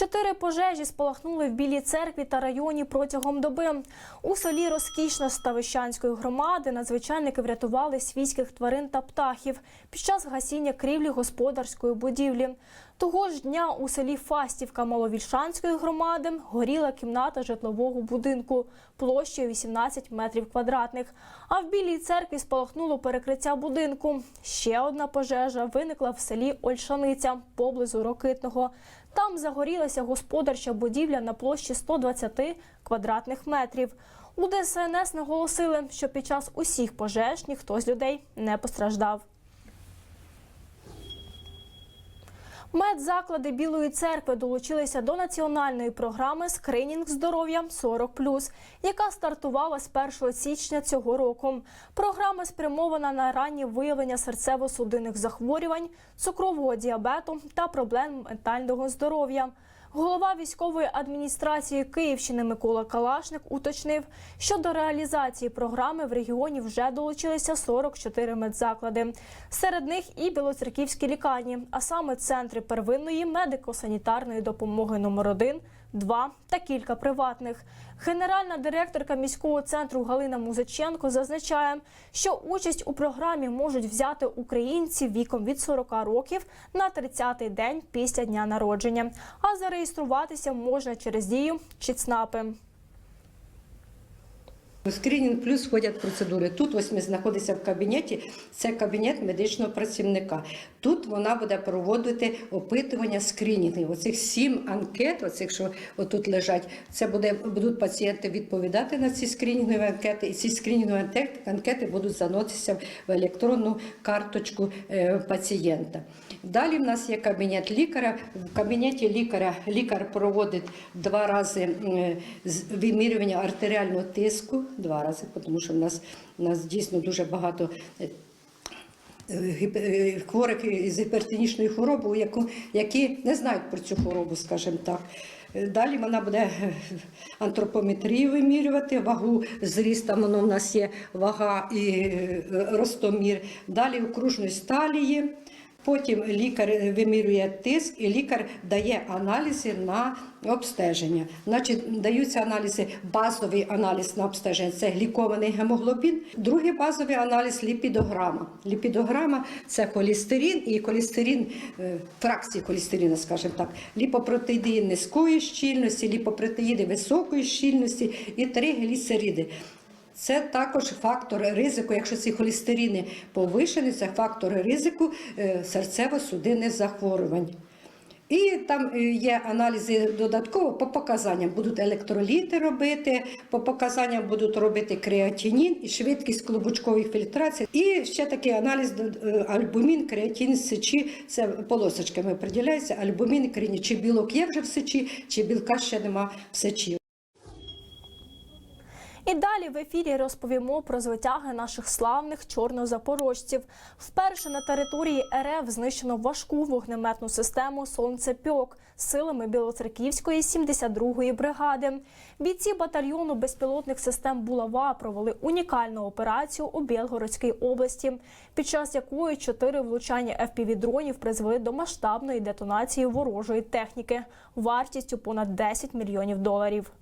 Чотири пожежі спалахнули в Білій церкві та районі протягом доби. У селі Розкішна Ставищанської громади надзвичайники врятували свійських тварин та птахів під час гасіння крівлі господарської будівлі. Того ж дня у селі Фастівка Маловільшанської громади горіла кімната житлового будинку площею 18 метрів квадратних. А в Білій церкві спалахнуло перекриття будинку. Ще одна пожежа виникла в селі Ольшаниця поблизу Рокитного. Там загорілася господарча будівля на площі 120 квадратних метрів. У ДСНС наголосили, що під час усіх пожеж ніхто з людей не постраждав. Медзаклади Білої церкви долучилися до національної програми Скринінг здоров'я 40+, яка стартувала з 1 січня цього року. Програма спрямована на раннє виявлення серцево-судинних захворювань, цукрового діабету та проблем ментального здоров'я. Голова військової адміністрації Київщини Микола Калашник уточнив, що до реалізації програми в регіоні вже долучилися 44 медзаклади. Серед них і білоцерківські лікарні, а саме центри первинної медико-санітарної допомоги номер 1 два та кілька приватних. Генеральна директорка міського центру Галина Музиченко зазначає, що участь у програмі можуть взяти українці віком від 40 років на 30-й день після дня народження, а зареєструватися можна через дію ЧІЦНАПи. Скринінг плюс входять процедури. Тут ось ми знаходимося в кабінеті. Це кабінет медичного працівника. Тут вона буде проводити опитування скринінгів. Оцих сім анкет, оцих, що отут лежать, це буде будуть пацієнти відповідати на ці скринінгові анкети, і ці скринінгові анкети, будуть заноситися в електронну карточку е, пацієнта. Далі в нас є кабінет лікаря. В кабінеті лікаря лікар проводить два рази е, вимірювання артеріального тиску, два рази, тому що в нас, в нас дійсно дуже багато. е, е, Хворих із гіпертонічною хворобою, які не знають про цю хворобу, скажімо так. Е, Далі вона буде антропометрію вимірювати, вагу зріст, там воно в нас є вага і ростомір. Далі окружність сталі є. Потім лікар вимірює тиск, і лікар дає аналізи на обстеження. Значить, даються аналізи, базовий аналіз на обстеження це глікований гемоглобін. Другий базовий аналіз ліпідограма. Ліпідограма це холестерин і холестерин, е, фракції холестерина, скажімо так, ліпопротеїди низької щільності, ліпопротеїди високої щільності і тригліцериди. Це також фактор ризику, якщо ці холестерини повишені, це фактор ризику е, серцево-судинних захворювань. І там е, є аналізи додатково по показанням. Будуть електроліти робити, по показанням будуть робити креатинін і швидкість клубочкової фільтрації. І ще такий аналіз е, альбумін, креатин, сечі. Це полосочками приділяється. Альбумін, креатин, чи білок є вже в сечі, чи білка ще нема в сечі. І далі в ефірі розповімо про звитяги наших славних чорнозапорожців. Вперше на території РФ знищено важку вогнеметну систему Сонцепьок силами Білоцерківської 72-ї бригади. Бійці батальйону безпілотних систем Булава провели унікальну операцію у Білгородській області, під час якої чотири влучання FPV-дронів призвели до масштабної детонації ворожої техніки вартістю понад 10 мільйонів доларів.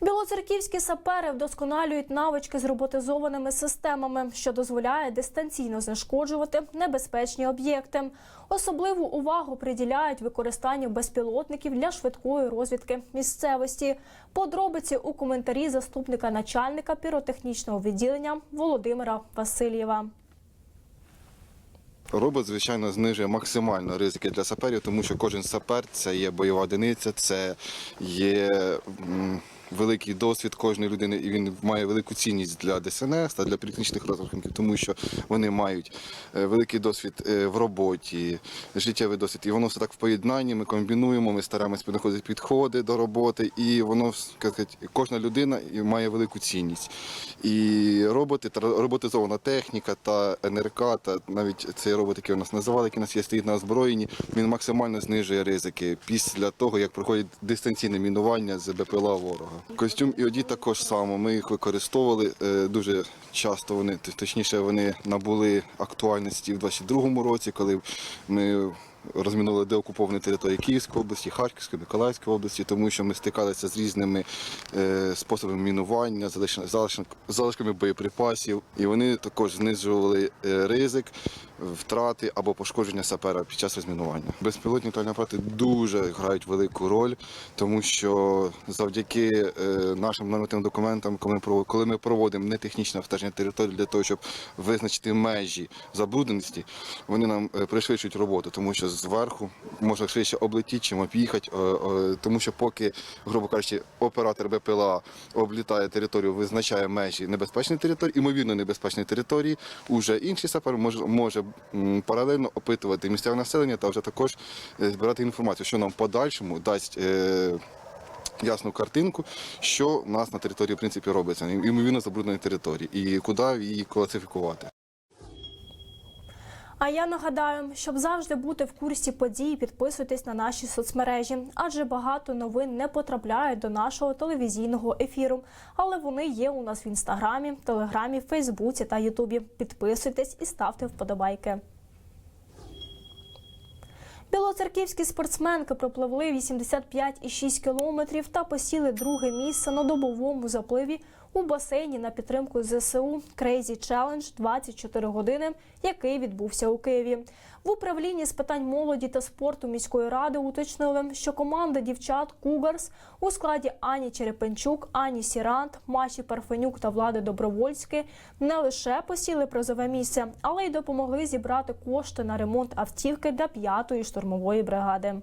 Білоцерківські сапери вдосконалюють навички з роботизованими системами, що дозволяє дистанційно знешкоджувати небезпечні об'єкти. Особливу увагу приділяють використанню безпілотників для швидкої розвідки місцевості. Подробиці у коментарі заступника начальника піротехнічного відділення Володимира Васильєва. Робот, звичайно, знижує максимально ризики для саперів, тому що кожен сапер це є бойова одиниця, це є великий досвід кожної людини, і він має велику цінність для ДСНС та для політичних розрахунків, тому що вони мають е, великий досвід е, в роботі, життєвий досвід. І воно все так в поєднанні. Ми комбінуємо, ми стараємося знаходити підходи до роботи, і воно сказати, кожна людина має велику цінність. І роботи та роботизована техніка та НРК, та навіть цей робот, який у нас називали, який у нас є стоїть на озброєнні, він максимально знижує ризики після того, як проходить дистанційне мінування з БПЛА ворога. Костюм і оді також само. Ми їх використовували е, дуже часто. Вони точніше вони набули актуальності в 22-му році, коли ми розмінували деокуповані території Київської області, Харківської, Миколаївської області, тому що ми стикалися з різними е, способами мінування, залиш- залиш- залишками боєприпасів, і вони також знижували е, ризик втрати або пошкодження сапера під час розмінування. Безпілотні літальні апарати дуже грають велику роль, тому що завдяки е, нашим нормативним документам, коли ми проводимо, нетехнічне обстеження території для того, щоб визначити межі забрудненості, вони нам е, пришвидшують роботу, тому що зверху можна швидше облетіти, чим об'їхати, е, тому що поки, грубо кажучи, оператор БПЛА облітає територію, визначає межі небезпечної території, імовірно небезпечної території, уже інший сапер може, може паралельно опитувати місцеве населення та вже також е, збирати інформацію, що нам в подальшому дасть. е, Ясну картинку, що в нас на території в принципі робиться, ймовірно забрудненої території, і куди її класифікувати. А я нагадаю, щоб завжди бути в курсі подій, підписуйтесь на наші соцмережі, адже багато новин не потрапляють до нашого телевізійного ефіру. Але вони є у нас в інстаграмі, телеграмі, фейсбуці та ютубі. Підписуйтесь і ставте вподобайки. Білоцерківські спортсменки пропливли 85,6 кілометрів та посіли друге місце на добовому запливі у басейні на підтримку ЗСУ Crazy Challenge 24 години, який відбувся у Києві. В управлінні з питань молоді та спорту міської ради уточнили, що команда дівчат Кугарс у складі Ані Черепенчук, Ані Сірант, Маші Парфенюк та Влади Добровольської не лише посіли призове місце, але й допомогли зібрати кошти на ремонт автівки для п'ятої штурмової бригади.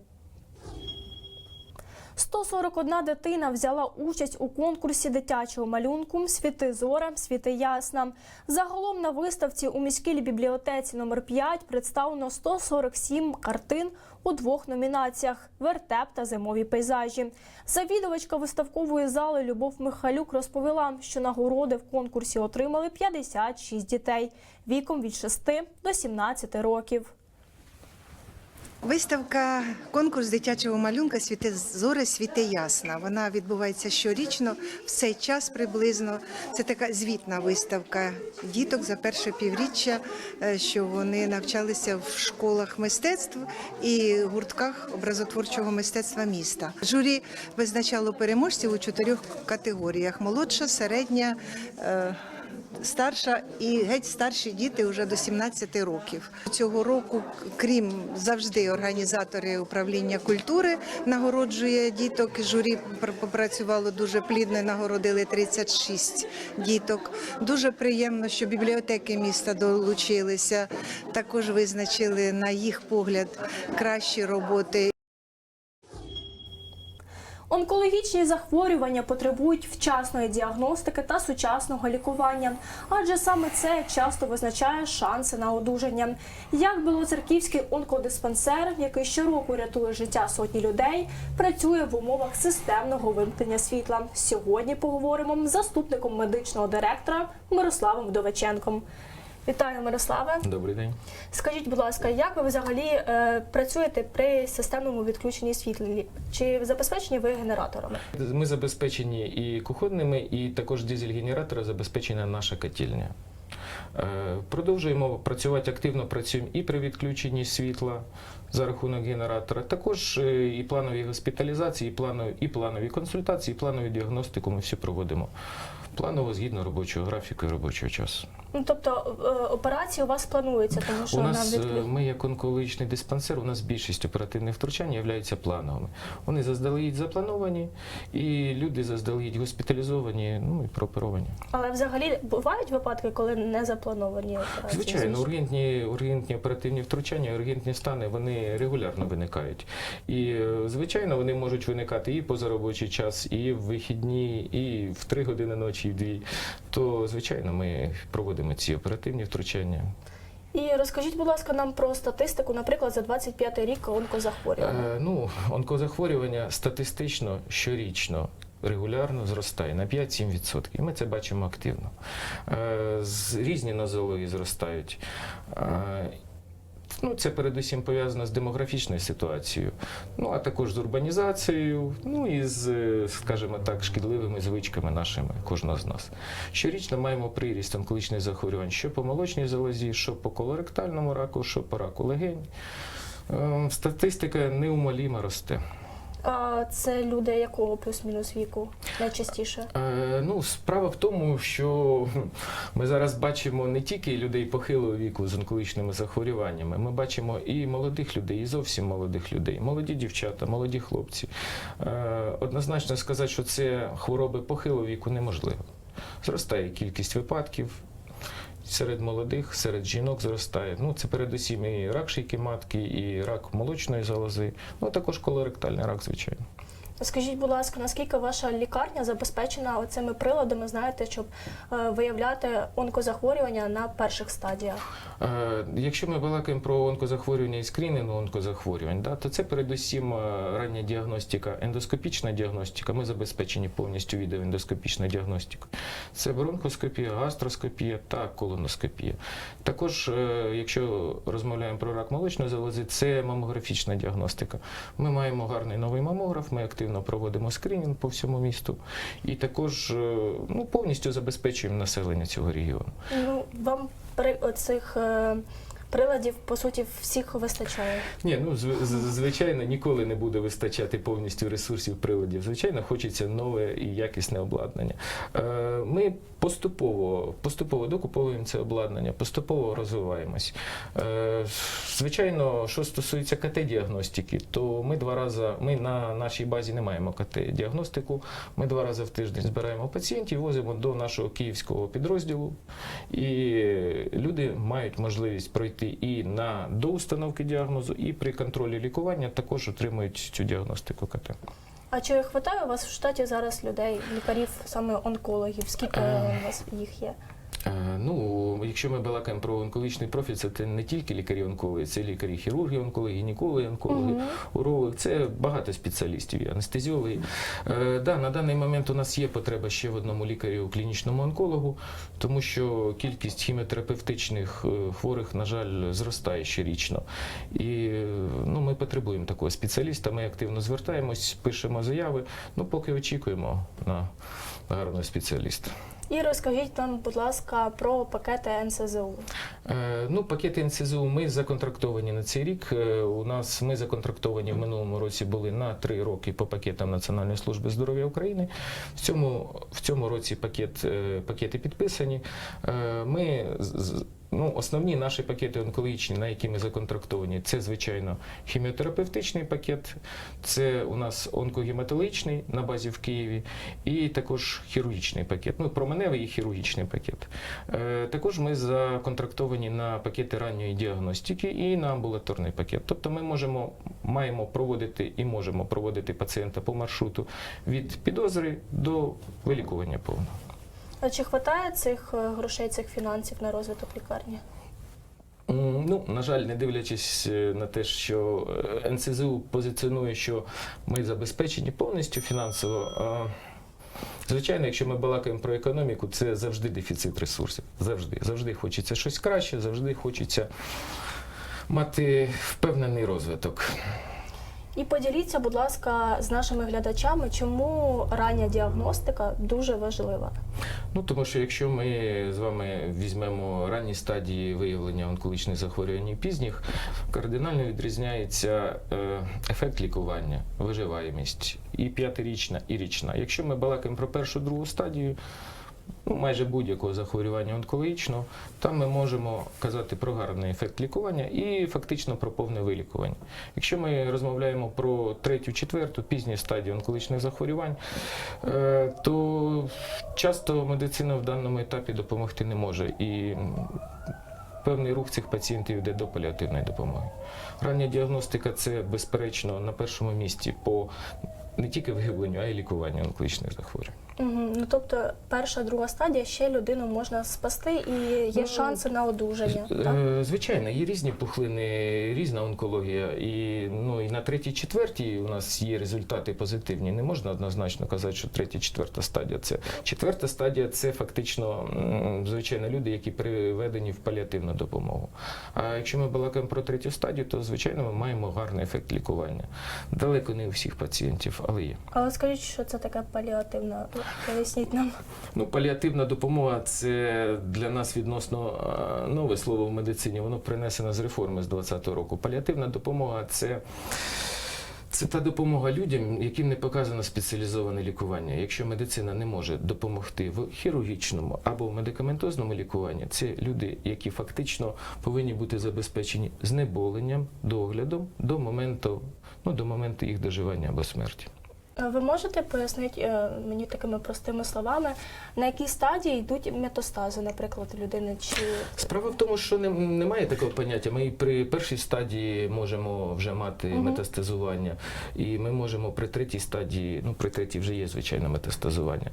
141 дитина взяла участь у конкурсі дитячого малюнку Світи зоре, світи ясна. Загалом на виставці у міській бібліотеці номер 5 представлено 147 картин у двох номінаціях: вертеп та зимові пейзажі. Завідувачка виставкової зали Любов Михайлюк розповіла, що нагороди в конкурсі отримали 56 дітей віком від 6 до 17 років. Виставка конкурс дитячого малюнка Світи зори, світи ясна. Вона відбувається щорічно в цей час приблизно. Це така звітна виставка діток за перше півріччя, е, що вони навчалися в школах мистецтв і гуртках образотворчого мистецтва міста. Журі визначало переможців у чотирьох категоріях: молодша, середня. Старша і геть старші діти вже до 17 років. Цього року, крім завжди, організатори управління культури нагороджує діток. Журі пр- попрацювало дуже плідно, нагородили 36 діток. Дуже приємно, що бібліотеки міста долучилися. Також визначили на їх погляд кращі роботи. Онкологічні захворювання потребують вчасної діагностики та сучасного лікування, адже саме це часто визначає шанси на одужання. Як Білоцерківський онкодиспансер, який щороку рятує життя сотні людей, працює в умовах системного вимкнення світла. Сьогодні поговоримо з заступником медичного директора Мирославом Вдовиченком. Вітаю, Мирославе. Добрий день. Скажіть, будь ласка, як ви взагалі е, працюєте при системному відключенні світла? Чи забезпечені ви генераторами? Ми забезпечені і кухонними, і також дизель-генератора забезпечена наша котельня. Е, Продовжуємо працювати активно, працюємо і при відключенні світла за рахунок генератора. Також е, і планові госпіталізації, і планові, і планові консультації, і планові діагностику ми всі проводимо. Планово згідно робочого графіку і робочого часу. Ну тобто е, операції у вас плануються, тому що У нас е, відклю... ми як онкологічний диспансер, у нас більшість оперативних втручань являються плановими. Вони заздалегідь заплановані, і люди заздалегідь госпіталізовані, ну і прооперовані. але взагалі бувають випадки, коли не заплановані операції. Звичайно, Звичайно. ургентні, ургентні оперативні втручання, ургентні стани вони регулярно виникають. І е, звичайно, вони можуть виникати і поза робочий час, і в вихідні, і в три години ночі, і в дві. То звичайно, ми проводимо ці оперативні втручання. І розкажіть, будь ласка, нам про статистику, наприклад, за 25 рік онкозахворювання. Е, ну, онкозахворювання статистично щорічно. Регулярно зростає на 5-7%. І ми це бачимо активно. Е, різні нозології зростають. Ну, це передусім пов'язано з демографічною ситуацією, ну а також з урбанізацією, ну і з, е, скажімо так, шкідливими звичками нашими, кожного з нас. Щорічно маємо приріст онкологічних захворювань що по молочній залозі, що по колоректальному раку, що по раку легень. Е, Статистика неумолімо росте. А це люди якого плюс-мінус віку найчастіше? Е, Ну, справа в тому, що ми зараз бачимо не тільки людей похилого віку з онкологічними захворюваннями, ми бачимо і молодих людей, і зовсім молодих людей, молоді дівчата, молоді хлопці. Е, Однозначно сказати, що це хвороби похилого віку неможливо. Зростає кількість випадків. Серед молодих, серед жінок зростає. Ну, це передусім і рак шийки матки, і рак молочної залози, ну а також колоректальний рак, звичайно. Скажіть, будь ласка, наскільки ваша лікарня забезпечена оцими приладами, знаєте, щоб е, виявляти онкозахворювання на перших стадіях? Е, Якщо ми балакаємо про онкозахворювання і скринінг онкозахворювань, то це передусім е, рання діагностика, ендоскопічна діагностика. Ми забезпечені повністю відеоендоскопічною діагностикою. Це бронхоскопія, гастроскопія та колоноскопія. Також, якщо розмовляємо про рак молочної залози, це мамографічна діагностика. Ми маємо гарний новий мамограф, ми активно проводимо скринінг по всьому місту і також е, ну, повністю забезпечуємо населення цього регіону. Ну вам при оцих е, приладів по суті всіх вистачає. Ні, ну звичайно, ніколи не буде вистачати повністю ресурсів приладів. Звичайно, хочеться нове і якісне обладнання. Е, Ми поступово, поступово докуповуємо це обладнання, поступово розвиваємось. Е, Звичайно, що стосується КТ-діагностики, то ми два рази, ми на нашій базі не маємо КТ-діагностику. Ми два рази в тиждень збираємо пацієнтів, возимо до нашого київського підрозділу, і люди мають можливість пройти і на до установки діагнозу, і при контролі лікування також отримують цю діагностику КТ. А чи вистачає у вас в штаті зараз людей, лікарів, саме онкологів? Скільки Е. у вас їх є? Е, Ну, якщо ми балакаємо про онкологічний профіль, це не тільки лікарі-онкологи, це лікарі хірурги, онкологи, гінекологи, онкологи, урологи. Це багато спеціалістів, анестезіологи. Е, да, на даний момент у нас є потреба ще в одному лікарі у клінічному онкологу, тому що кількість хіміотерапевтичних е, хворих, на жаль, зростає щорічно. І ну, ми потребуємо такого спеціаліста. Ми активно звертаємось, пишемо заяви. Ну, поки очікуємо на гарного спеціаліста. І розкажіть нам, будь ласка, про пакети НСЗУ. Е, Ну, пакети НСЗУ ми законтрактовані на цей рік. Е, У нас ми законтрактовані в минулому році були на три роки по пакетам Національної служби здоров'я України. В цьому, в цьому році пакет, е, пакети підписані. Е, Ми Ну, основні наші пакети онкологічні, на які ми законтрактовані, це звичайно хіміотерапевтичний пакет, це у нас онкогематологічний на базі в Києві, і також хірургічний пакет. Ну, променевий і хірургічний пакет. Е, Також ми законтрактовані на пакети ранньої діагностики і на амбулаторний пакет. Тобто ми можемо, маємо проводити і можемо проводити пацієнта по маршруту від підозри до вилікування повного. А чи вистачає цих е, грошей, цих фінансів на розвиток лікарні? Ну, на жаль, не дивлячись е, на те, що е, НСЗУ позиціонує, що ми забезпечені повністю фінансово. Звичайно, якщо ми балакаємо про економіку, це завжди дефіцит ресурсів. Завжди. Завжди хочеться щось краще, завжди хочеться мати впевнений розвиток. І поділіться, будь ласка, з нашими глядачами, чому рання діагностика дуже важлива. Ну, тому що якщо ми з вами візьмемо ранні стадії виявлення онкологічних захворювань і пізніх, кардинально відрізняється е, ефект лікування, виживаємість і п'ятирічна, і річна. Якщо ми балакаємо про першу другу стадію, ну, майже будь-якого захворювання онкологічного, там ми можемо казати про гарний ефект лікування і фактично про повне вилікування. Якщо ми розмовляємо про третю, четверту, пізні стадії онкологічних захворювань, е, то часто медицина в даному етапі допомогти не може. І певний рух цих пацієнтів йде до паліативної допомоги. Рання діагностика це безперечно на першому місці по не тільки виявленню, а й лікуванню онкологічних захворювань. Угу. Ну тобто, перша, друга стадія ще людину можна спасти і є Ну, шанси на одужання. Е, Так? Звичайно, є різні пухлини, різна онкологія. І, ну, і на третій, четвертій у нас є результати позитивні. Не можна однозначно казати, що третя, четверта стадія це. Четверта стадія це фактично, звичайно, люди, які приведені в паліативну допомогу. А якщо ми балакаємо про третю стадію, то звичайно ми маємо гарний ефект лікування. Далеко не у всіх пацієнтів, але є. Але скажіть, що це таке паліативна? Поясніть нам. Ну, паліативна допомога це для нас відносно нове слово в медицині. Воно принесено з реформи з 2020 року. Паліативна допомога це. Це та допомога людям, яким не показано спеціалізоване лікування. Якщо медицина не може допомогти в хірургічному або в медикаментозному лікуванні, це люди, які фактично повинні бути забезпечені знеболенням, доглядом до моменту, ну, до моменту їх доживання або смерті. Е, Ви можете пояснити е, мені такими простими словами, на якій стадії йдуть метастази, наприклад, людини чи Справа в тому, що немає такого поняття. Ми при першій стадії можемо вже мати Мгм. метастазування, і ми можемо при третій стадії, ну при третій вже є звичайно метастазування.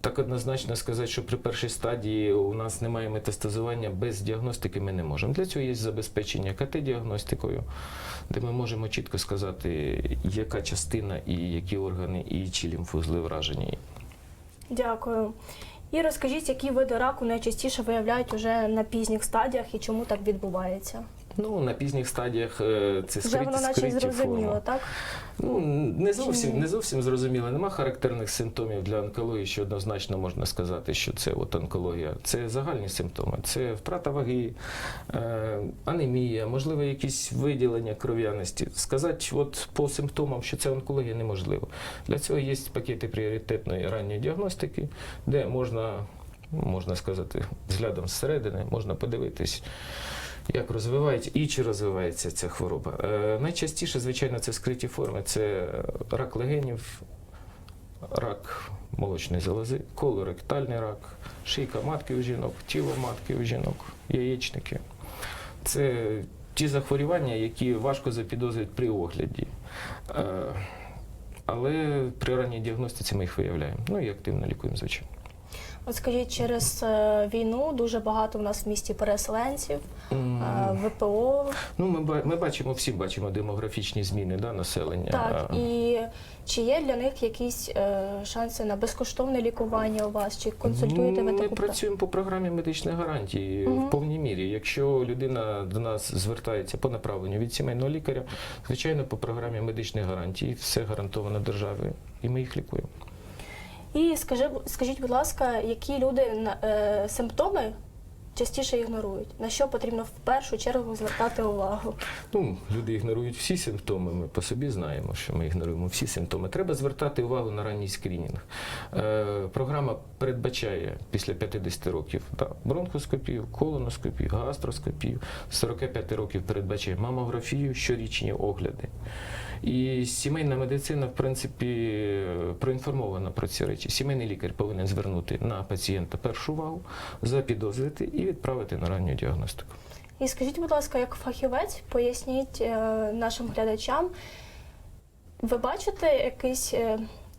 Так однозначно сказати, що при першій стадії у нас немає метастазування без діагностики, ми не можемо. Для цього є забезпечення КТ-діагностикою, де ми можемо чітко сказати, яка частина і які органи, і чи лімфузли вражені. дякую. І розкажіть, які види раку найчастіше виявляють уже на пізніх стадіях і чому так відбувається? Ну, на пізніх стадіях е, це Вже скриті, воно наче й скриті зрозуміло, форми. так? Ну, не зовсім, не зовсім зрозуміло. Нема характерних симптомів для онкології, що однозначно можна сказати, що це от онкологія. Це загальні симптоми. Це втрата ваги, е, анемія, можливо, якісь виділення кров'яності. Сказати от по симптомам, що це онкологія, неможливо. Для цього є пакети пріоритетної ранньої діагностики, де можна, можна сказати, взглядом зсередини, можна подивитись. Як розвивається і чи розвивається ця хвороба? Е, найчастіше, звичайно, це скриті форми: це рак легенів, рак молочної залози, колоректальний рак, шийка матки у жінок, тіло матки у жінок, яєчники. Це ті захворювання, які важко запідозрити при огляді. Е, але при ранній діагностиці ми їх виявляємо. Ну і активно лікуємо, звичайно. От скажіть, через е, війну дуже багато в нас в місті переселенців, е, ВПО. Ну, ми, ба- ми бачимо, всі бачимо демографічні зміни да, населення. Так, А, і чи є для них якісь е, шанси на безкоштовне лікування у вас? Чи консультуєте ви Ми таку працюємо по програмі медичних гарантій Мгм. в повній мірі. Якщо людина до нас звертається по направленню від сімейного лікаря, звичайно, по програмі медичних гарантій все гарантовано державою, і ми їх лікуємо. І скажи, скажіть, будь ласка, які люди е, симптоми частіше ігнорують? На що потрібно в першу чергу звертати увагу? Ну, люди ігнорують всі симптоми. Ми по собі знаємо, що ми ігноруємо всі симптоми. Треба звертати увагу на ранній скринінг. Е, програма передбачає після 50 років да, бронхоскопію, колоноскопію, гастроскопію. З 45 років передбачає мамографію, щорічні огляди. І сімейна медицина, в принципі, проінформована про ці речі. Сімейний лікар повинен звернути на пацієнта першу увагу, запідозрити і відправити на ранню діагностику. І скажіть, будь ласка, як фахівець, поясніть е, нашим глядачам, ви бачите якийсь.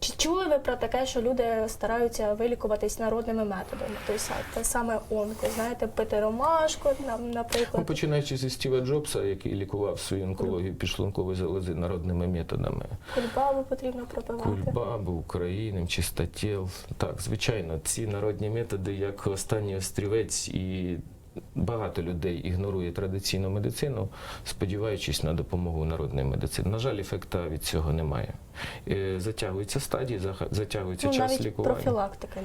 Чи чули ви про таке, що люди стараються вилікуватись народними методами? Тобто те саме онко, знаєте, пити ромашку, нам, Ну, наприклад. починаючи зі Стіва Джобса, який лікував свою онкологію підшлункової залози народними методами. Кульбабу потрібно пропивати. Кульбабу, україним, чистотіл. Так, звичайно, ці народні методи, як останній острівець, і багато людей ігнорує традиційну медицину, сподіваючись на допомогу народної медицини. На жаль, ефекта від цього немає. Е, Затягуються стадії, затягується Ну, час навіть лікування. профілактика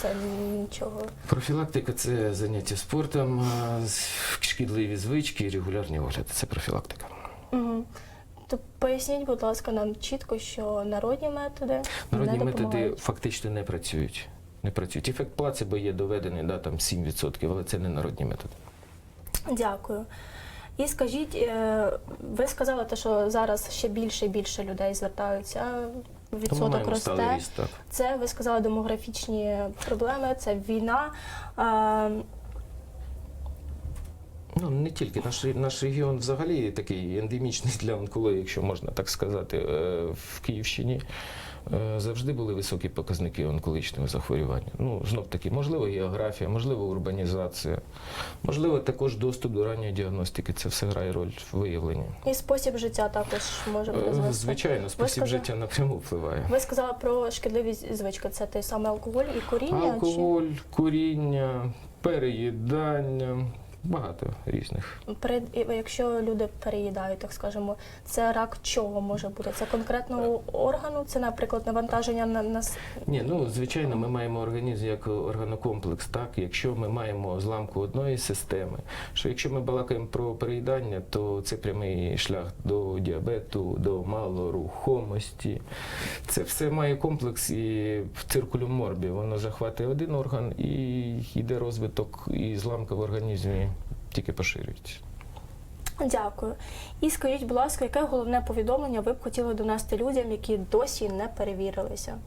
це нічого. Профілактика це заняття спортом, шкідливі звички і регулярні огляди. Це профілактика. Угу. То поясніть, будь ласка, нам чітко, що народні методи Народні не методи фактично не працюють. Не працюють. Ефект плацебо є доведений, да, там 7%, але це не народні методи. Дякую. І скажіть, е, ви сказали, те, що зараз ще більше і більше людей звертаються, відсоток росте. ріст, так. Це ви сказали демографічні проблеми, це війна. Ну не тільки наш наш регіон взагалі такий ендемічний для онкології, якщо можна так сказати, Е, в Київщині. Е, Завжди були високі показники онкологічного захворювання. Ну, знов таки, можливо, географія, можливо, урбанізація, можливо, також доступ до ранньої діагностики. Це все грає роль в виявленні. і спосіб життя також може Е, призвести. Звичайно, спосіб сказали- життя напряму впливає. Ви сказали про шкідливі звички. Це той самий алкоголь і куріння? Алкоголь, куріння, переїдання, багато різних. Перед якщо люди переїдають, так скажемо, це рак чого може бути? Це конкретного органу, це, наприклад, навантаження на нас. Ні, ну звичайно, ми маємо організм як органокомплекс. Так, якщо ми маємо зламку одної системи, що якщо ми балакаємо про переїдання, то це прямий шлях до діабету, до малорухомості. Це все має комплекс і в циркулю морбі. Воно захватує один орган і йде розвиток, і зламка в організмі тільки поширюється. Дякую. І скажіть, будь ласка, яке головне повідомлення ви б хотіли донести людям, які досі не перевірилися?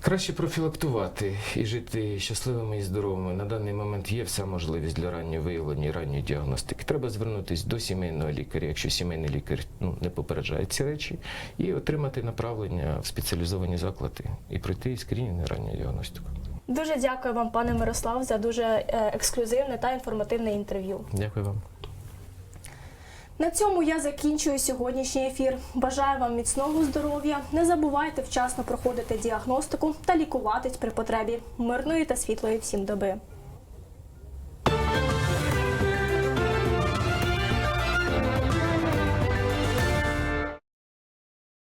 Краще профілактувати і жити щасливими і здоровими. На даний момент є вся можливість для раннього виявлення і ранньої діагностики. Треба звернутися до сімейного лікаря, якщо сімейний лікар ну, не попереджає ці речі, і отримати направлення в спеціалізовані заклади і пройти скринінг і ранню діагностику. Дуже дякую вам, пане Мирослав, за дуже е, ексклюзивне та інформативне інтерв'ю. Дякую вам. На цьому я закінчую сьогоднішній ефір. Бажаю вам міцного здоров'я. Не забувайте вчасно проходити діагностику та лікуватись при потребі. Мирної та світлої всім доби.